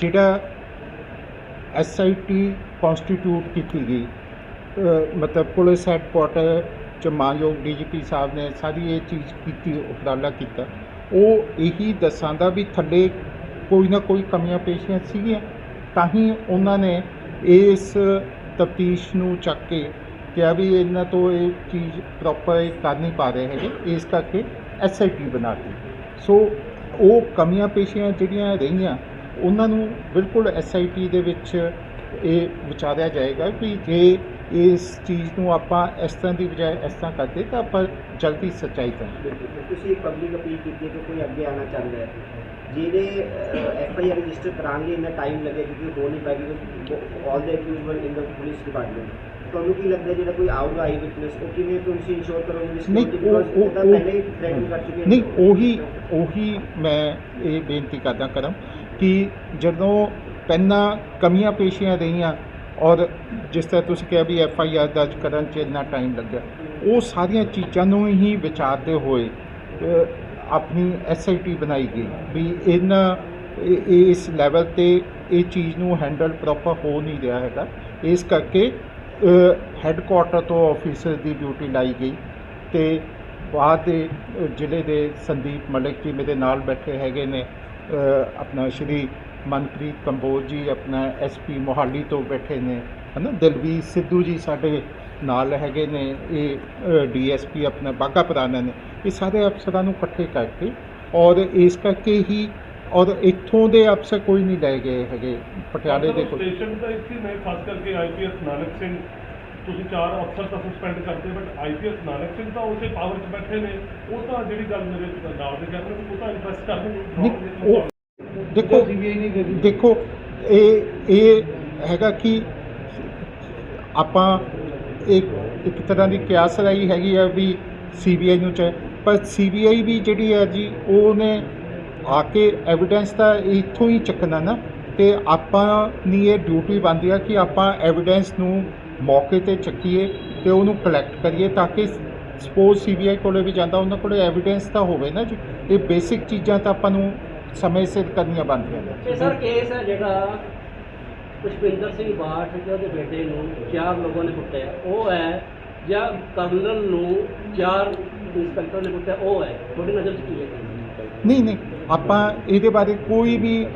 ਜਿਹੜਾ SIT constitute ਕੀਤੀ ਗਈ ਮਤਲਬ ਪੁਲਿਸ ਹੈੱਡਕੁਆਟਰ ਚ ਮਾਨਯੋਗ ਡੀਜੀਪੀ ਸਾਹਿਬ ਨੇ ਸਾਰੀ ਇਹ ਚੀਜ਼ ਕੀਤੀ, ਉਪਰਾਲਾ ਕੀਤਾ। ਉਹ ਇਹੀ ਦੱਸਾਂਦਾ ਵੀ ਥੱਲੇ ਕੋਈ ਨਾ ਕੋਈ ਕਮੀਆਂ ਪੇਸ਼ੀਆਂ ਸੀਗੀਆਂ, ਤਾਂ ਹੀ ਉਹਨਾਂ ਨੇ ਇਸ ਤਫਤੀਸ਼ ਨੂੰ ਚੱਕ ਕੇ ਕਿਹਾ ਵੀ ਇਹਨਾਂ ਤੋਂ ਇਹ ਚੀਜ਼ ਪ੍ਰੋਪਰ ਕਰ ਨਹੀਂ ਪਾ ਰਹੇ ਹੈਗੇ, ਇਸ ਕਰਕੇ ਐਸਆਈਟੀ ਬਣਾਤੀ ਸੋ ਉਹ ਕਮੀਆਂ ਪੇਸ਼ੀਆਂ ਜਿਹੜੀਆਂ ਰਹੀਆਂ ਉਹਨਾਂ ਨੂੰ ਬਿਲਕੁਲ ਐਸਆਈਟੀ ਦੇ ਵਿੱਚ ਇਹ ਵਿਚਾਰਿਆ ਜਾਏਗਾ ਕਿ ਜੇ ਇਸ ਚੀਜ਼ ਨੂੰ ਆਪਾਂ ਇਸ ਤਰ੍ਹਾਂ ਦੀ ਬਜਾਏ ਇਸ ਤਰ੍ਹਾਂ ਕਰਦੇ ਤਾਂ ਆਪਾਂ ਜਲਦੀ ਸੱਚਾਈ ਕਰਾਂਗੇ। ਤੁਸੀਂ ਪਬਲਿਕ ਅਪੀਲ ਕੀਤੀ ਹੈ ਕਿ ਕੋਈ ਅੱਗੇ ਆਣਾ ਚਾਹੁੰਦਾ ਹੈ। ਜਿਹੜੇ ਐਫ ਆਈ ਆਰ ਰਜਿਸਟਰ ਕਰਾਉਣਗੇ ਇੰਨਾ ਟਾਈਮ ਲੱਗੇ ਕਿਉਂਕਿ ਹੋ ਨਹੀਂ ਪਾਏਗੀ ਆਲ ਦੇ ਅਕਿਊਜ਼ ਵਰ ਇਨ ਦਾ ਪੁਲਿਸ ਡਿਪਾਰਟਮੈਂਟ ਤੁਹਾਨੂੰ ਕੀ ਲੱਗਦਾ ਜਿਹੜਾ ਕੋਈ ਆਊਗਾ ਆਈ ਵਿਟਨੈਸ ਉਹ ਕਿਵੇਂ ਤੁਸੀਂ ਇੰਸ਼ੋਰ ਕਰੋਗੇ ਨਹੀਂ, ਸਿਕਿਉਰਿਟੀ ਉਹ- ਬਿਕੋਜ਼ ਉਹ- ਇਹ ਤਾਂ ਉਹ- ਪਹਿਲੇ ਹੀ ਥ੍ਰੈਟਨ ਕਰ ਚੁੱਕੇ ਨਹੀਂ ਉਹੀ ਉਹੀ ਮੈਂ ਇਹ ਬੇਨਤੀ ਕਰਦਾ ਕਰਾਂ ਕਿ ਜਦੋਂ ਪਹਿਲਾਂ ਕਮੀਆਂ ਪੇਸ਼ੀਆਂ ਰਹੀਆਂ ਔਰ ਜਿਸ ਤਰ੍ਹਾਂ ਤੁਸੀਂ ਕਿਹਾ ਵੀ ਐਫ ਆਈ ਆਰ ਦਰਜ ਕਰਨ 'ਚ ਇੰਨਾ ਟਾਈਮ ਲੱਗਿਆ, ਉਹ ਸਾਰੀਆਂ ਚੀਜ਼ਾਂ ਨੂੰ ਹੀ ਵਿਚਾਰਦੇ ਹੋਏ ਆਪਣੀ ਐਸ ਆਈ ਟੀ ਬਣਾਈ ਗਈ ਵੀ ਇਹਨਾਂ ਇਸ ਲੈਵਲ ਤੇ ਇਹ ਚੀਜ਼ ਨੂੰ ਹੈਂਡਲ ਪ੍ਰੋਪਰ ਹੋ ਨਹੀਂ ਰਿਹਾ ਹੈਗਾ। ਇਸ ਕਰਕੇ ਹੈੱਡਕੁਆਟਰ ਤੋਂ ਆਫੀਸਰ ਦੀ ਡਿਊਟੀ ਲਾਈ ਗਈ ਤੇ ਬਾਅਦ ਦੇ ਜ਼ਿਲ੍ਹੇ ਦੇ ਸੰਦੀਪ ਮਲਿਕ ਜੀ ਮੇਰੇ ਨਾਲ ਬੈਠੇ ਹੈਗੇ ਨੇ। ਆਪਣਾ ਸ਼੍ਰੀ ਮਨਪ੍ਰੀਤ ਕੰਬੋਜ ਜੀ, ਆਪਣਾ ਐਸਪੀ ਮੋਹਾਲੀ ਤੋਂ ਬੈਠੇ ਨੇ, ਹਨਾ? ਦਲਵੀਰ ਸਿੱਧੂ ਜੀ ਸਾਡੇ ਨਾਲ ਹੈਗੇ ਨੇ, ਇਹ ਡੀਐਸਪੀ ਆਪਣਾ ਬਾਗਾ ਪੁਰਾਣਾ ਨੇ। ਇਹ ਸਾਰੇ ਅਫਸਰਾਂ ਨੂੰ ਇਕੱਠੇ ਕਰਕੇ ਔਰ ਇਸ ਕਰਕੇ ਹੀ ਔਰ ਇੱਥੋਂ ਦੇ ਅਫਸਰ ਕੋਈ ਨਹੀਂ ਲੈ ਗਏ ਹੈਗੇ, ਪਟਿਆਲੇ ਦੇ ਕੋਈ ਸਟੇਸ਼ਨ ਤਾਂ ਇੱਥੇ ਨੇ, ਖਾਸ ਕਰਕੇ ਆਈਪੀਐਸ ਨਾਨਕ ਸਿੰਘ। ਤੁਸੀਂ ਚਾਰ ਅਫਸਰ ਤਾਂ ਸਸਪੈਂਡ ਕਰਦੇ ਬਟ ਆਈਪੀਐਸ ਨਾਨਕ ਸਿੰਘ ਤਾਂ ਉਸੇ ਪਾਵਰ 'ਚ ਬੈਠੇ ਨੇ। ਉਹ ਤਾਂ ਜਿਹੜੀ ਗੱਲ ਮੇਰੇ ਨਾਲ ਦੇ ਕਹਿੰਦੇ ਨੇ ਉਹ ਤਾਂ ਇੰਟਰਸਟ ਕਰਦੇ ਨਹੀਂ, ਨੇ ਉਹ ਦੇਖੋ ਦੇਖੋ ਇਹ ਇਹ ਹੈਗਾ ਕਿ ਆਪਾਂ ਇੱਕ ਇੱਕ ਤਰ੍ਹਾਂ ਦੀ ਕਿਆਸ ਰਾਈ ਹੈਗੀ ਆ ਵੀ ਸੀਬੀਆਈ ਨੂੰ ਚਾਹੇ ਪਰ ਸੀਬੀਆਈ ਵੀ ਜਿਹੜੀ ਹੈ ਜੀ ਉਹਨੇ ਆ ਕੇ ਐਵੀਡੈਂਸ ਤਾਂ ਇੱਥੋਂ ਹੀ ਚੱਕਣਾ ਨਾ ਤੇ ਆਪਾਂ ਦੀ ਇਹ ਡਿਊਟੀ ਬਣਦੀ ਆ ਕਿ ਆਪਾਂ ਐਵੀਡੈਂਸ ਨੂੰ ਮੌਕੇ ਤੇ ਚੱਕੀਏ ਤੇ ਉਹਨੂੰ ਕਲੈਕਟ ਕਰੀਏ ਤਾਂ ਕਿ ਸਪੋਜ਼ ਸੀਬੀਆਈ ਕੋਲੇ ਵੀ ਜਾਂਦਾ ਉਹਨਾਂ ਕੋਲੇ ਐਵੀਡੈਂਸ ਤਾਂ ਹੋਵੇ ਨਾ ਜੀ। ਇਹ ਬੇਸਿਕ ਚੀਜ਼ਾਂ ਤਾਂ ਆਪਾਂ ਨੂੰ ਸਮੇਂ ਸਿਰ ਕਰਨੀਆਂ ਬਣਦੀਆਂ ਨੇ। ਸਰ ਕੇਸ ਹੈ ਜਿਹੜਾ ਪੁਸ਼ਪਿੰਦਰ ਸਿੰਘ ਬਾਠ ਤੇ ਉਹਦੇ ਬੇਟੇ ਨੂੰ ਚਾਰ ਲੋਕਾਂ ਨੇ ਕੁੱਟਿਆ। ਉਹ ਹੈ ਜਾਂ ਕਰਨਲ ਨੂੰ ਚਾਰ ਇੰਸਪੈਕਟਰ ਨੇ ਕੁੱਟਿਆ ਉਹ ਹੈ। ਤੁਹਾਡੀ ਨਜ਼ਰ 'ਚ ਕੀ ਹੈ? ਨਹੀਂ ਨਹੀਂ ਆਪਾਂ ਇਹਦੇ ਬਾਰੇ ਕੋਈ ਵੀ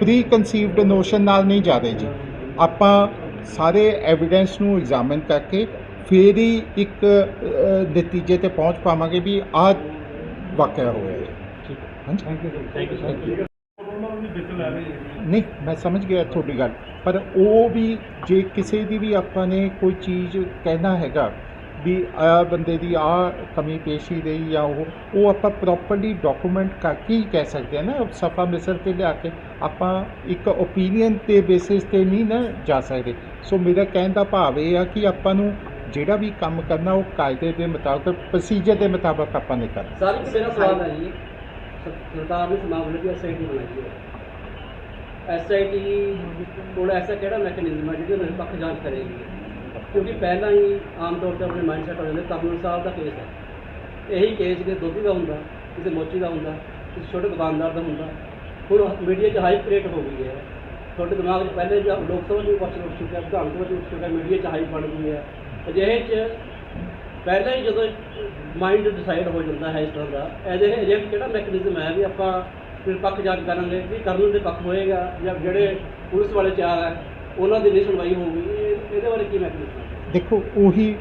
ਪ੍ਰੀ ਕਨਸੀਵਡ ਨੋਸ਼ਨ ਨਾਲ ਨਹੀਂ ਜਾ ਰਹੇ ਜੀ। ਆਪਾਂ ਸਾਰੇ ਐਵੀਡੈਂਸ ਨੂੰ ਐਗਜ਼ਾਮਿਨ ਕਰਕੇ ਫਿਰ ਹੀ ਇੱਕ ਨਤੀਜੇ ਤੇ ਪਹੁੰਚ ਪਾਵਾਂਗੇ ਵੀ ਆਹ ਵਾਕਿਆ ਹੋਇਆ ਹੈ। ਠੀਕ ਹਾਂਜੀ। ਥੈਂਕ ਯੂ ਨਹੀਂ ਮੈਂ ਸਮਝ ਗਿਆ ਤੁਹਾਡੀ ਗੱਲ। ਪਰ ਉਹ ਵੀ ਜੇ ਕਿਸੇ ਦੀ ਵੀ ਆਪਾਂ ਨੇ ਕੋਈ ਚੀਜ਼ ਕਹਿਣਾ ਹੈਗਾ ਵੀ ਆ ਬੰਦੇ ਦੀ ਆ ਕਮੀ ਪੇਸ਼ੀ ਰਹੀ ਜਾਂ ਉਹ ਉਹ ਆਪਾਂ ਪ੍ਰੋਪਰਲੀ ਡਾਕੂਮੈਂਟ ਕਰਕੇ ਹੀ ਕਹਿ ਸਕਦੇ ਹਾਂ ਨਾ? ਸਫਾ ਮਿਸਰ ਤੇ ਲਿਆ ਕੇ ਆਪਾਂ ਇੱਕ ਓਪੀਨੀਅਨ ਤੇ ਬੇਸਿਸ ਤੇ ਨਹੀਂ ਨਾ ਜਾ ਸਕਦੇ। ਸੋ ਮੇਰਾ ਕਹਿਣ ਦਾ ਭਾਵ ਇਹ ਆ ਕਿ ਆਪਾਂ ਨੂੰ ਜਿਹੜਾ ਵੀ ਕੰਮ ਕਰਨਾ, ਉਹ ਕਾਇਦੇ ਦੇ ਮੁਤਾਬਕ ਪ੍ਰੋਸੀਜਰ ਦੇ ਮੁਤਾਬਕ ਆਪਾਂ ਨੇ ਕਰਨਾ। ਸਰ, ਇੱਕ ਮੇਰਾ ਸਵਾਲ ਹੈ ਜੀ। ਸਰਕਾਰ ਨੇ ਇਸ ਮਾਮਲੇ ਐਸਆਈਟੀ ਬਣਾਈ ਹੈ। ਐਸਆਈਟੀ ਕੋਲ ਐਸਾ ਕਿਹੜਾ ਮੈਕੈਨਿਜ਼ਮ ਹੈ ਜਿਹਦੇ ਨਾਲ ਪੱਖ ਜਾਂਚ ਕਰੇਗੀ? ਕਿਉਂਕਿ ਪਹਿਲਾਂ ਹੀ ਆਮ ਤੌਰ ਤੇ ਆਪਣੇ ਮਾਈਂਡਸੈਟ ਹੋ ਜਾਂਦੇ ਕਰਨਲ ਸਾਹਿਬ ਦਾ ਕੇਸ ਹੈ। ਇਹੀ ਕੇਸ ਕਿਸੇ ਦੋਧੀ ਦਾ ਹੁੰਦਾ, ਕਿਸੇ ਮੋਚੀ ਦਾ ਹੁੰਦਾ, ਕਿਸੇ ਛੋਟੇ ਦੁਕਾਨਦਾਰ ਦਾ ਹੁੰਦਾ, ਹੁਣ ਮੀਡੀਆ 'ਚ ਹਾਈਪ ਕ੍ਰੀਏਟ ਹੋ ਗਈ ਹੈ। ਤੁਹਾਡੇ ਦਿਮਾਗ 'ਚ ਪਹਿਲੇ ਜੋ ਲੋਕ ਸਭਾ ਨੂੰ ਕੁਐਸਚਨ ਉੱਠ ਚੁੱਕਿਆ ਵਿਧਾਨ ਸਭਾ 'ਚ ਉੱਠ ਚੁੱਕਿਆ ਮੀਡੀਆ 'ਚ ਹਾਈਪ ਬਣ ਗਈ ਹੈ। ਅਜਿਹੇ 'ਚ ਪਹਿਲਾਂ ਹੀ ਜਦੋਂ ਮਾਈਂਡ ਡਿਸਾਈਡ ਹੋ ਜਾਂਦਾ ਹੈ ਇਸ ਤਰ੍ਹਾਂ ਦਾ ਇਹਦੇ ਅਜਿਹੇ ਕਿਹੜਾ ਮੈਕੈਨਿਜ਼ਮ ਹੈ ਵੀ ਆਪਾਂ ਫਿਰ ਪੱਖ ਜਾਂਚ ਕਰਾਂਗੇ ਵੀ ਕਰਨ ਦੇ ਪੱਖ ਹੋਏਗਾ ਜਾਂ ਜਿਹੜੇ ਪੁਲਿਸ ਵਾਲੇ ਚਾਰ ਹੈ ਉਹਨਾਂ ਦੀ ਨਹੀਂ ਸੁਣਵਾਈ ਹੋਊਗੀ। ਇਹ- ਇਹਦੇ ਬਾਰੇ ਕੀ ਮੈਕੈਨਿਜ਼ਮ ਦੇਖੋ, ਉਹੀ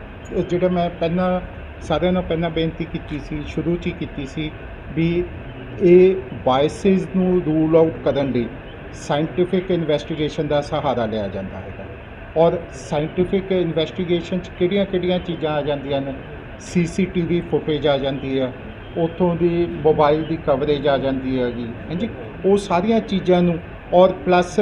ਜਿਹੜਾ ਮੈਂ ਪਹਿਲਾਂ ਸਾਰਿਆਂ ਨਾਲ ਪਹਿਲਾਂ ਬੇਨਤੀ ਕੀਤੀ ਸੀ, ਸ਼ੁਰੂ 'ਚ ਹੀ ਕੀਤੀ ਸੀ ਵੀ ਇਹ ਬਾਇਸਿਸ ਨੂੰ ਰੂਲ ਆਊਟ ਕਰਨ ਲਈ ਸਾਇੰਟੀਫਿਕ ਇਨਵੈਸਟੀਗੇਸ਼ਨ ਦਾ ਸਹਾਰਾ ਲਿਆ ਜਾਂਦਾ ਹੈਗਾ। ਔਰ ਸਾਇੰਟੀਫਿਕ ਇਨਵੈਸਟੀਗੇਸ਼ਨ 'ਚ ਕਿਹੜੀਆਂ-ਕਿਹੜੀਆਂ ਚੀਜ਼ਾਂ ਆ ਜਾਂਦੀਆਂ ਨੇ? ਸੀਸੀਟੀਵੀ ਫੁਟੇਜ ਆ ਜਾਂਦੀ ਹੈ, ਉੱਥੋਂ ਦੀ ਮੋਬਾਈਲ ਦੀ ਕਵਰੇਜ ਆ ਜਾਂਦੀ ਹੈਗੀ। ਹਾਂਜੀ, ਉਹ ਸਾਰੀਆਂ ਚੀਜ਼ਾਂ ਨੂੰ ਔਰ ਪਲੱਸ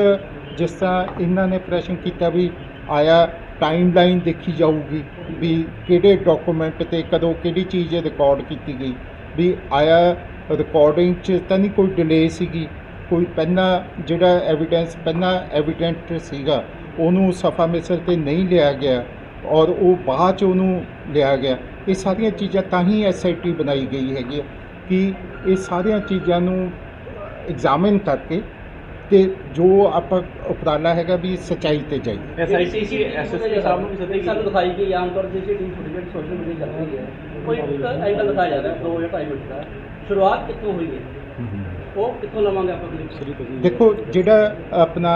ਜਿਸ ਤਰ੍ਹਾਂ ਇਹਨਾਂ ਨੇ ਪ੍ਰਸ਼ਨ ਕੀਤਾ ਵੀ ਆਇਆ ਟਾਈਮਲਾਈਨ ਦੇਖੀ ਜਾਊਗੀ ਵੀ ਕਿਹੜੇ ਡਾਕੂਮੈਂਟ ਤੇ ਕਦੋਂ ਕਿਹੜੀ ਚੀਜ਼ ਰਿਕਾਰਡ ਕੀਤੀ ਗਈ, ਵੀ ਆਇਆ ਰਿਕਾਰਡਿੰਗ 'ਚ ਤਾਂ ਨਹੀਂ ਕੋਈ ਡਿਲੇ ਸੀਗੀ, ਕੋਈ ਪਹਿਲਾਂ ਜਿਹੜਾ ਐਵੀਡੈਂਸ ਪਹਿਲਾਂ ਐਵੀਡੈਂਟ ਸੀਗਾ, ਉਹਨੂੰ ਸਫਾ ਮਿਸਰ ਤੇ ਨਹੀਂ ਲਿਆ ਗਿਆ ਔਰ ਉਹ ਬਾਅਦ ਚ ਉਹਨੂੰ ਲਿਆ ਗਿਆ। ਇਹ ਸਾਰੀਆਂ ਚੀਜ਼ਾਂ ਤਾਂ ਹੀ ਐਸਆਈਟੀ ਬਣਾਈ ਗਈ ਹੈਗੀ ਹੈ ਕਿ ਇਹ ਸਾਰੀਆਂ ਚੀਜ਼ਾਂ ਨੂੰ ਐਗਜ਼ਾਮਿਨ ਕਰਕੇ ਤੇ ਜੋ ਆਪਾਂ ਉਪਰਾਲਾ ਹੈਗਾ ਵੀ ਸਚਾਈ ਤੇ ਜਾਈਏ। ਐਸਆਈਟੀ ਸੀ ਐਸਐਸਪੀ ਸਾਹਿਬ ਨੂੰ ਵੀ ਸੱਦੇ ਸਾਨੂੰ ਦਿਖਾਈ ਗਈ ਆਮ ਤੌਰ ਤੇ ਜਿਹੜੀ ਫੁਟੇਜ ਸੋਸ਼ਲ ਮੀਡੀਆ ਚੱਲ ਰਹੀ ਹੈ ਕੋਈ ਇੱਕ ਐਂਗਲ ਦਿਖਾਇਆ ਜਾ ਰਿਹਾ ਦੋ ਜਾਂ ਢਾਈ ਮਿੰਟ ਦਾ। ਸ਼ੁਰੂਆਤ ਕਿੱਥੋਂ ਹੋਈ ਹੈ? ਉਹ ਕਿੱਥੋਂ ਲਵਾਂਗੇ ਆਪਾਂ ਕਲਿੱਪ ਦੇਖੋ ਜਿਹੜਾ ਆਪਣਾ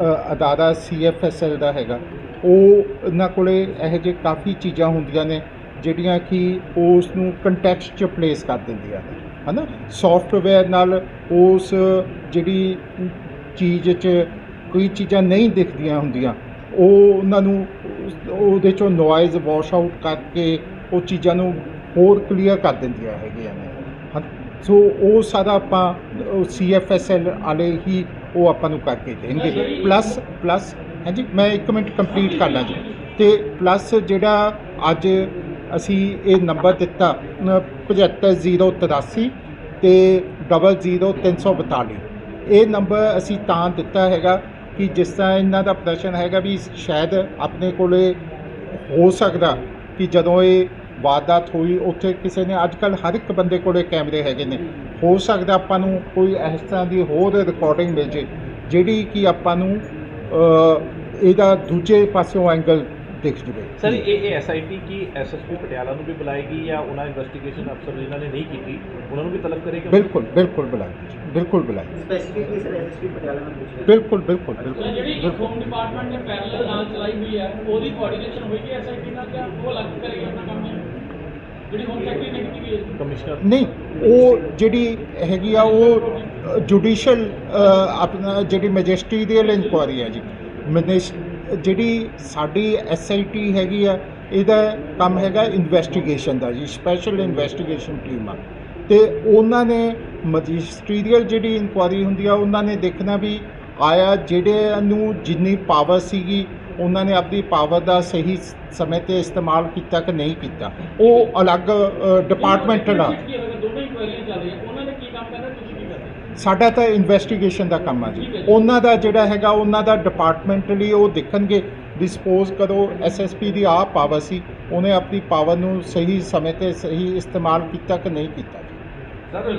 ਅ, ਅਦਾਰਾ ਸੀਐਫਐਸਐਲ ਦਾ ਹੈਗਾ ਉਹ ਉਹਨਾਂ ਕੋਲੇ ਇਹੋ ਜਿਹੇ ਕਾਫੀ ਚੀਜ਼ਾਂ ਹੁੰਦੀਆਂ ਨੇ ਜਿਹੜੀਆਂ ਕਿ ਉਸ ਨੂੰ ਕੰਟੈਕਸਟ 'ਚ ਪਲੇਸ ਕਰ ਦਿੰਦੀਆਂ ਨੇ। ਹਨਾ? ਸੌਫਟਵੇਅਰ ਨਾਲ ਉਸ ਜਿਹੜੀ ਚੀਜ਼ 'ਚ ਕੋਈ ਚੀਜ਼ਾਂ ਨਹੀਂ ਦਿਖਦੀਆਂ ਹੁੰਦੀਆਂ। ਉਹ ਉਹਨਾਂ ਨੂੰ ਉਹਦੇ 'ਚੋਂ ਨੋਇਜ਼ ਵਾਸ਼ ਆਊਟ ਕਰਕੇ ਉਹ ਚੀਜ਼ਾਂ ਨੂੰ ਹੋਰ ਕਲੀਅਰ ਕਰ ਦਿੰਦੀਆਂ ਹੈਗੀਆਂ ਨੇ। ਹਾਂ, ਸੋ ਉਹ ਸਾਰਾ ਆਪਾਂ ਸੀਐਫਐਸਐਲ ਵਾਲੇ ਹੀ ਉਹ ਆਪਾਂ ਨੂੰ ਕਰਕੇ ਦੇਣਗੇ। ਪਲੱਸ ਪਲੱਸ ਹਾਂਜੀ ਮੈਂ ਇੱਕ ਮਿੰਟ ਕੰਪਲੀਟ ਕਰ ਲਾਂ ਜੀ। ਤੇ ਪਲੱਸ ਜਿਹੜਾ ਅੱਜ ਅਸੀਂ ਇਹ ਨੰਬਰ ਦਿੱਤਾ ਅ, 75083 ਤੇ 00342 ਇਹ ਨੰਬਰ ਅਸੀਂ ਤਾਂ ਦਿੱਤਾ ਹੈਗਾ ਕਿ ਜਿਸ ਤਰ੍ਹਾਂ ਇਹਨਾਂ ਦਾ ਪ੍ਰਦਰਸ਼ਨ ਹੈਗਾ ਵੀ ਸ਼ਾਇਦ ਆਪਣੇ ਕੋਲੇ ਹੋ ਸਕਦਾ ਕਿ ਜਦੋਂ ਇਹ ਵਾਰਦਾਤ ਹੋਈ, ਉੱਥੇ ਕਿਸੇ ਨੇ ਅੱਜ ਕੱਲ ਹਰ ਇੱਕ ਬੰਦੇ ਕੋਲੇ ਕੈਮਰੇ ਹੈਗੇ ਨੇ। ਹੋ ਸਕਦਾ ਆਪਾਂ ਨੂੰ ਕੋਈ ਇਸ ਤਰ੍ਹਾਂ ਦੀ ਹੋਰ ਰਿਕਾਰਡਿੰਗ ਮਿਲ ਜੇ, ਜਿਹੜੀ ਕਿ ਆਪਾਂ ਨੂੰ ਇਹਦਾ ਦੂਜੇ ਪਾਸਿਓਂ ਐਂਗਲ ਦਿਖ ਜਵੇ ਸਰ ਇਹ ਇਹ ਐਸਆਈਟੀ ਕੀ ਐਸਐਸਪੀ ਪਟਿਆਲਾ ਨੂੰ ਵੀ ਬੁਲਾਏਗੀ ਜਾਂ ਉਹਨਾਂ ਇਨਵੈਸਟੀਗੇਸ਼ਨ ਅਫਸਰ ਜਿਨ੍ਹਾਂ ਨੇ ਨਹੀਂ ਕੀਤੀ ਉਹਨਾਂ ਨੂੰ ਵੀ ਤਲਬ ਕਰੇਗੀ? ਬਿਲਕੁਲ ਬਿਲਕੁਲ ਬੁਲਾਈ ਬਿਲਕੁਲ ਬੁਲਾਈ ਸਪੈਸੀਫਿਕਲੀ ਸਰ ਐਸਐਸਪੀ ਪਟਿਆਲਾ ਨਾਲ ਪੁੱਛ ਰਿਹਾ। ਬਿਲਕੁਲ ਬਿਲਕੁਲ ਬਿਲਕੁਲ ਜਿਹੜੀ ਬਿਲਕੁਲ। ਹੋਮ ਡਿਪਾਰਟਮੈਂਟ ਨੇ ਪੈਰਲਲ ਨਾਲ ਚਲਾਈ ਹੋਈ ਹੈ ਉਹਦੀ ਕੋਆਰਡੀਨੇਸ਼ਨ ਹੋਏਗੀ ਐਸਆਈਟੀ ਨਾਲ ਜਾਂ ਉਹ ਅਲੱਗ ਕਰੇਗੀ ਆਪਣਾ ਕੰਮ? ਜੀ ਜਿਹੜੀ ਹੋਮ ਸੈਕਟਰੀ ਨੇ ਕੀਤੀ ਗਈ ਹੈ? ਕਮਿਸ਼ਨਰ ਨਹੀਂ ਉਹ ਜਿਹੜੀ ਹੈਗੀ ਆ ਉਹ ਜੁਡੀਸ਼ੀਅਲ ਆਪਣਾ ਜਿਹੜੀ ਮੈਜਿਸਟਰੀਅਲ ਇਨਕੁਆਰੀ ਹੈ ਜੀ ਮੈਨਿਸ- ਜਿਹੜੀ ਸਾਡੀ ਐਸਆਈਟੀ ਹੈਗੀ ਆ, ਇਹਦਾ ਕੰਮ ਹੈਗਾ ਇਨਵੈਸਟੀਗੇਸ਼ਨ ਦਾ ਜੀ ਸਪੈਸ਼ਲ ਇਨਵੈਸਟੀਗੇਸ਼ਨ ਟੀਮ ਆ। ਤੇ ਉਹਨਾਂ ਨੇ ਮੈਜਿਸਟਰੀਅਲ ਜਿਹੜੀ ਇਨਕੁਆਰੀ ਹੁੰਦੀ ਆ, ਉਹਨਾਂ ਨੇ ਦੇਖਣਾ ਵੀ ਆਇਆ ਜਿਹੜੇ ਨੂੰ ਜਿੰਨੀ ਪਾਵਰ ਸੀਗੀ, ਉਹਨਾਂ ਨੇ ਆਪਣੀ ਪਾਵਰ ਦਾ ਸਹੀ ਸਮੇਂ ਤੇ ਇਸਤੇਮਾਲ ਕੀਤਾ ਕਿ ਨਹੀਂ ਕੀਤਾ। ਉਹ ਅਲੱਗ ਡਿਪਾਰਟਮੈਂਟ ਆ ਕੀ ਹੋਵੇਗਾ ਚੱਲ ਰਹੀਆਂ, ਉਹਨਾਂ ਨੇ ਕੀ ਕੰਮ ਕਰਨਾ ਤੁਸੀਂ ਕੀ ਕਰਦੇ ਸਾਡਾ ਤਾਂ ਇਨਵੈਸਟੀਗੇਸ਼ਨ ਦਾ ਕੰਮ ਆ ਜੀ। ਉਹਨਾਂ ਦਾ ਜਿਹੜਾ ਹੈਗਾ, ਉਹਨਾਂ ਦਾ ਡਿਪਾਰਟਮੈਂਟਲੀ ਉਹ ਦੇਖਣਗੇ, ਵੀ ਸਪੋਜ਼ ਕਰੋ ਐਸਐਸਪੀ ਦੀ ਆਹ ਪਾਵਰ ਸੀ, ਉਹਨੇ ਆਪਣੀ ਪਾਵਰ ਨੂੰ ਸਹੀ ਸਮੇਂ ਤੇ ਸਹੀ ਇਸਤੇਮਾਲ ਕੀਤਾ ਕਿ ਨਹੀਂ ਕੀਤਾ ਸਰ